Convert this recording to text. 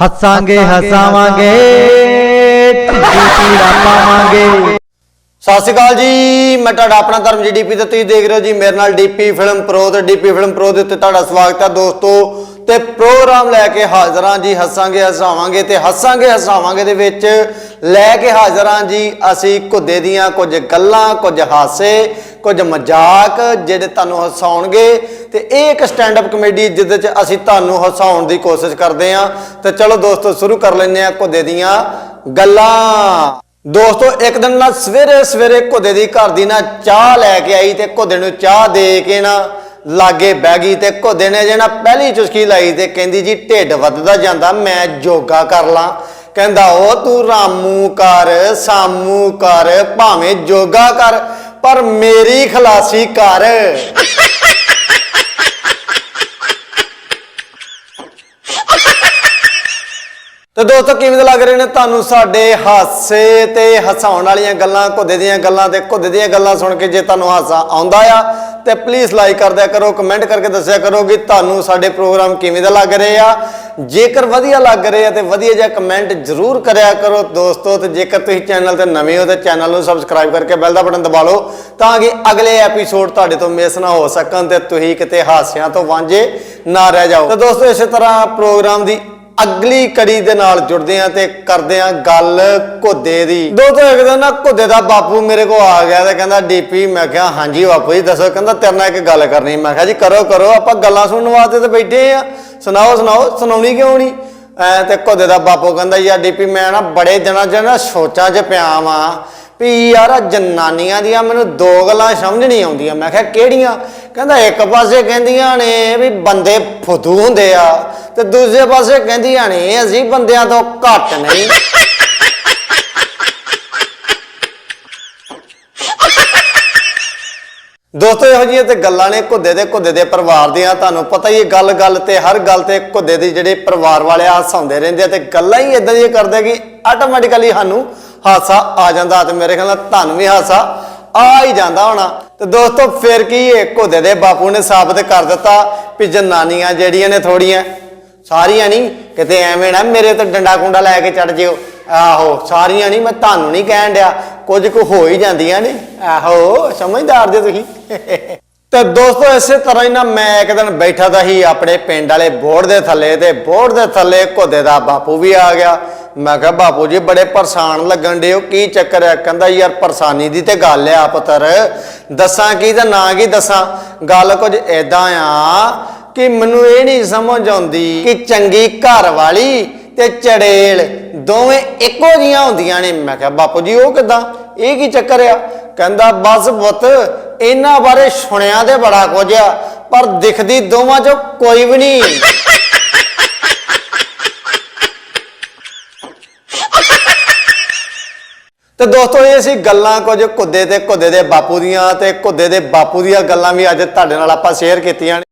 ਹੱਸਾਂਗੇ, ਹਸਾਵਾਂਗੇ TP ਪਾਵਾਂਗੇ ਸਤਿ ਸ਼੍ਰੀ ਅਕਾਲ ਜੀ, ਮੈਂ ਤੁਹਾਡਾ ਆਪਣਾ ਧਰਮ ਜੀਡੀਪੀ ਤੇ ਤੁਸੀਂ ਦੇਖ ਰਹੇ ਹੋ ਜੀ, ਮੇਰੇ ਨਾਲ ਡੀਪੀ ਫਿਲਮ ਪ੍ਰੋ ਤੇ ਡੀਪੀ ਫਿਲਮ ਪ੍ਰੋ ਦੇ ਉੱਤੇ ਤੁਹਾਡਾ ਸਵਾਗਤ ਹੈ ਦੋਸਤੋ। ਤੇ ਪ੍ਰੋਗਰਾਮ ਲੈ ਕੇ ਹਾਜ਼ਰ ਹਾਂ ਜੀ, ਹੱਸਾਂਗੇ, ਹਸਾਵਾਂਗੇ ਤੇ ਹੱਸਾਂਗੇ, ਹਸਾਵਾਂਗੇ ਦੇ ਵਿੱਚ ਲੈ ਕੇ ਹਾਜ਼ਰ ਹਾਂ ਜੀ, ਅਸੀਂ ਕੁੱਦੇ ਦੀਆਂ ਕੁਝ ਗੱਲਾਂ, ਕੁਝ ਹਾਸੇ, ਕੁਝ ਮਜ਼ਾਕ ਜਿਹੜੇ ਤੁਹਾਨੂੰ ਹਸਾਉਣਗੇ। ਤੇ ਇਹ ਇੱਕ ਸਟੈਂਡ ਅਪ ਕਮੇਡੀ ਜਿਹਦੇ ਚ ਅਸੀਂ ਤੁਹਾਨੂੰ ਹਸਾਉਣ ਦੀ ਕੋਸ਼ਿਸ਼ ਕਰਦੇ ਹਾਂ। ਤੇ ਚਲੋ ਦੋਸਤੋ, ਸ਼ੁਰੂ ਕਰ ਲੈਂਦੇ ਹਾਂ ਘੁੱਦੇ ਦੀਆਂ ਗੱਲਾਂ। ਦੋਸਤੋ, ਇੱਕ ਦਿਨ ਨਾ ਸਵੇਰੇ ਸਵੇਰੇ ਘੁੱਦੇ ਦੀ ਘਰ ਦੀ ਨਾ ਚਾਹ ਲੈ ਕੇ ਆਈ ਤੇ ਘੁੱਦੇ ਨੂੰ ਚਾਹ ਦੇ ਕੇ ਨਾ ਲਾਗੇ ਬਹਿ ਗਈ ਤੇ ਘੁੱਦੇ ਨੇ ਜੇ ਨਾ ਪਹਿਲੀ ਚੁਸਕੀ ਲਾਈ ਤੇ ਕਹਿੰਦੀ ਜੀ, ਢਿੱਡ ਵੱਧਦਾ ਜਾਂਦਾ, ਮੈਂ ਯੋਗਾ ਕਰ ਲਾਂ। ਕਹਿੰਦਾ ਉਹ ਤੂੰ ਰਾਮੂ ਕਰ, ਸਾਮੂ ਕਰ, ਭਾਵੇਂ ਯੋਗਾ ਕਰ, ਪਰ ਮੇਰੀ ਖਲਾਸੀ ਕਰ। ਤੇ ਦੋਸਤੋ, ਕਿਵੇਂ ਦੇ ਲੱਗ ਰਹੇ ਨੇ ਤੁਹਾਨੂੰ ਸਾਡੇ ਹਾਸੇ ਤੇ ਹਸਾਉਣ ਵਾਲੀਆਂ ਗੱਲਾਂ, ਘੁੱਦੇ ਦੀਆਂ ਗੱਲਾਂ ਤੇ ਘੁੱਦੇ ਦੀਆਂ ਗੱਲਾਂ ਸੁਣ ਕੇ ਜੇ ਤੁਹਾਨੂੰ ਹਾਸਾ ਆਉਂਦਾ ਆ, ਤੇ ਪਲੀਜ਼ ਲਾਈਕ ਕਰਦਿਆ ਕਰੋ ਕਮੈਂਟ ਕਰਕੇ ਦੱਸਿਆ ਕਰੋ ਕਿ ਤੁਹਾਨੂੰ ਸਾਡੇ ਪ੍ਰੋਗਰਾਮ ਕਿਵੇਂ ਦੇ ਲੱਗ ਰਹੇ ਆ। ਜੇਕਰ ਵਧੀਆ ਲੱਗ ਰਹੇ ਆ ਤੇ ਵਧੀਆ ਜਿਹਾ ਕਮੈਂਟ ਜ਼ਰੂਰ ਕਰਿਆ ਕਰੋ ਦੋਸਤੋ, ਤੇ ਜੇਕਰ ਤੁਸੀਂ ਚੈਨਲ ਤੇ ਨਵੇਂ ਹੋ ਤੇ ਚੈਨਲ ਨੂੰ ਸਬਸਕ੍ਰਾਈਬ ਕਰਕੇ ਬੈਲ ਦਾ ਬਟਨ ਦਬਾ ਲਓ, ਤਾਂ ਕਿ ਅਗਲੇ ਐਪੀਸੋਡ ਤੁਹਾਡੇ ਤੋਂ ਮਿਸ ਨਾ ਹੋ ਸਕਣ ਤੇ ਤੁਸੀਂ ਕਿਤੇ ਹਾਸਿਆਂ ਤੋਂ ਵਾਂਝੇ ਨਾ ਰਹਿ ਜਾਓ। ਤੇ ਦੋਸਤੋ, ਇਸੇ ਤਰ੍ਹਾਂ ਪ੍ਰੋਗਰਾਮ ਦੀ ਅਗਲੀ ਕੜੀ ਦੇ ਨਾਲ ਜੁੜਦੇ ਆ ਤੇ ਕਰਦੇ ਆ ਗੱਲ ਘੁੱਦੇ ਦੀ। ਦੋਸਤੋ, ਇੱਕ ਦਿਨ ਨਾ ਘੁੱਦੇ ਦਾ ਬਾਪੂ ਮੇਰੇ ਕੋਲ ਆ ਗਿਆ ਤੇ ਕਹਿੰਦਾ, ਡੀਪੀ, ਮੈਂ ਕਿਹਾ, ਹਾਂਜੀ ਬਾਪੂ ਜੀ, ਦੱਸੋ, ਕਹਿੰਦਾ, ਤੇਰੇ ਨਾਲ ਇੱਕ ਗੱਲ ਕਰਨੀ ਮੈਂ ਕਿਹਾ, ਜੀ, ਕਰੋ ਕਰੋ, ਆਪਾਂ ਗੱਲਾਂ ਸੁਣਨ ਵਾਸਤੇ ਤੇ ਬੈਠੇ ਆ ਸੁਣਾਓ ਸੁਣਾਓ, ਸੁਣਾਉਣੀ ਕਿਉਂ ਨਹੀਂ? ਐ ਤੇ ਘੁੱਦੇ ਦਾ ਬਾਪੂ ਕਹਿੰਦਾ, ਯਾਰ, ਡੀਪੀ, ਮੈਂ ਨਾ ਬੜੇ ਦਿਨਾਂ ਚ ਸੋਚਾਂ 'ਚ ਪਿਆ ਵਾਂ ਵੀ ਯਾਰ, ਆਹ ਜਨਾਨੀਆਂ ਦੀਆਂ ਮੈਨੂੰ ਦੋ ਗੱਲਾਂ ਸਮਝ ਨਹੀਂ ਆਉਂਦੀਆਂ। ਮੈਂ ਕਿਹਾ, ਕਿਹੜੀਆਂ? ਕਹਿੰਦਾ, ਇੱਕ ਪਾਸੇ ਕਹਿੰਦੀਆਂ ਨੇ ਵੀ ਬੰਦੇ ਫੁੱਦੂ ਹੁੰਦੇ ਆ ਤੇ ਦੂਜੇ ਪਾਸੇ ਕਹਿੰਦੀਆਂ ਨੇ ਅਸੀਂ ਬੰਦਿਆਂ ਤੋਂ ਘੱਟ ਨਹੀਂ। ਦੋਸਤੋ, ਇਹੋ ਜਿਹੀਆਂ ਤੇ ਗੱਲਾਂ ਨੇ ਘੁੱਦੇ ਦੇ ਘੁੱਦੇ ਦੇ ਪਰਿਵਾਰ ਦੀਆਂ। ਤੁਹਾਨੂੰ ਪਤਾ ਹੀ ਹੈ ਗੱਲ ਗੱਲ ਤੇ, ਹਰ ਗੱਲ ਤੇ ਘੁੱਦੇ ਦੀ ਜਿਹੜੇ ਪਰਿਵਾਰ ਵਾਲੇ ਆ ਹੱਸਾਉਂਦੇ ਰਹਿੰਦੇ ਆ ਤੇ ਗੱਲਾਂ ਹੀ ਇਦਾਂ ਦੀਆਂ ਕਰਦੇ ਕਿ ਆਟੋਮੈਟਿਕਲੀ ਸਾਨੂੰ ਹਾਸਾ ਆ ਜਾਂਦਾ ਤੇ ਮੇਰੇ ਖਿਆਲ ਨਾਲ ਤੁਹਾਨੂੰ ਵੀ ਹਾਸਾ ਆ ਹੀ ਜਾਂਦਾ ਹੋਣਾ। ਤੇ ਦੋਸਤੋ, ਫਿਰ ਕੀ ਇਹ ਘੁੱਦੇ ਦੇ ਬਾਪੂ ਨੇ ਸਾਬਤ ਕਰ ਦਿੱਤਾ ਵੀ ਜਨਾਨੀਆਂ ਜਿਹੜੀਆਂ ਨੇ ਥੋੜੀਆਂ ਸਾਰੀਆਂ ਨਹੀਂ, ਕਿਤੇ ਐਵੇਂ ਨਾ ਮੇਰੇ ਤੇ ਡੰਡਾ ਕੁੰਡਾ ਲੈ ਕੇ ਚੜ ਜਿਓ। ਆਹੋ, ਸਾਰੀਆਂ ਨਹੀਂ, ਮੈਂ ਤੁਹਾਨੂੰ ਨਹੀਂ ਕਹਿਣ ਡਿਆ। ਕੁਝ ਕੁ ਹੋ ਹੀ ਜਾਂਦੀਆਂ ਨੇ। ਆਹੋ, ਸਮਝਦਾਰ ਜੇ ਤੁਸੀਂ। ਤੇ ਦੋਸਤੋ, ਇਸੇ ਤਰ੍ਹਾਂ ਹੀ ਨਾ ਮੈਂ ਇੱਕ ਦਿਨ ਬੈਠਾ ਦਾ ਹੀ ਆਪਣੇ ਪਿੰਡ ਵਾਲੇ ਬੋਰਡ ਦੇ ਥੱਲੇ ਤੇ ਬੋਰਡ ਦੇ ਥੱਲੇ ਘੁੱਦੇ ਦਾ ਬਾਪੂ ਵੀ ਆ ਗਿਆ। ਮੈਂ ਕਿਹਾ, ਬਾਪੂ ਜੀ, ਬੜੇ ਪਰੇਸ਼ਾਨ ਲੱਗਣ ਡਿਓ ਕੀ ਚੱਕਰ ਹੈ? ਕਹਿੰਦਾ, ਯਾਰ, ਪਰੇਸ਼ਾਨੀ ਦੀ ਤੇ ਗੱਲ ਆ ਪੁੱਤਰ। ਦੱਸਾਂ ਕੀ ਤਾਂ ਨਾ ਕੀ ਦੱਸਾਂ। ਗੱਲ ਕੁਝ ਐਦਾਂ ਆ ਕਿ ਮੈਨੂੰ ਇਹ ਨਹੀਂ ਸਮਝ ਆਉਂਦੀ ਕਿ ਚੰਗੀ ਘਰ ਵਾਲੀ ਤੇ ਚੜੇਲ ਦੋਵੇਂ ਇੱਕੋ ਜੀਆਂ ਹੁੰਦੀਆਂ ਨੇ। ਮੈਂ ਕਿਹਾ, ਬਾਪੂ ਜੀ, ਉਹ ਕਿਦਾਂ? ਇਹ ਕੀ ਚੱਕਰ ਆ? ਕਹਿੰਦਾ, ਬਸ ਪੁੱਤ, ਇਹਨਾਂ ਬਾਰੇ ਸੁਣਿਆ ਤੇ ਬੜਾ ਕੁਝ ਆ, ਪਰ ਦਿਖਦੀ ਦੋਵਾਂ ਚੋਂ ਕੋਈ ਵੀ ਨਹੀਂ। ਤੇ ਦੋਸਤੋ, ਇਹ ਸੀ ਗੱਲਾਂ ਕੁਝ ਕੁੱਦੇ ਤੇ ਕੁੱਦੇ ਦੇ ਬਾਪੂ ਦੀਆਂ ਤੇ ਕੁੱਦੇ ਦੇ ਬਾਪੂ ਦੀਆਂ ਗੱਲਾਂ ਵੀ ਅੱਜ ਤੁਹਾਡੇ ਨਾਲ ਆਪਾਂ ਸ਼ੇਅਰ ਕੀਤੀਆਂ ਨੇ।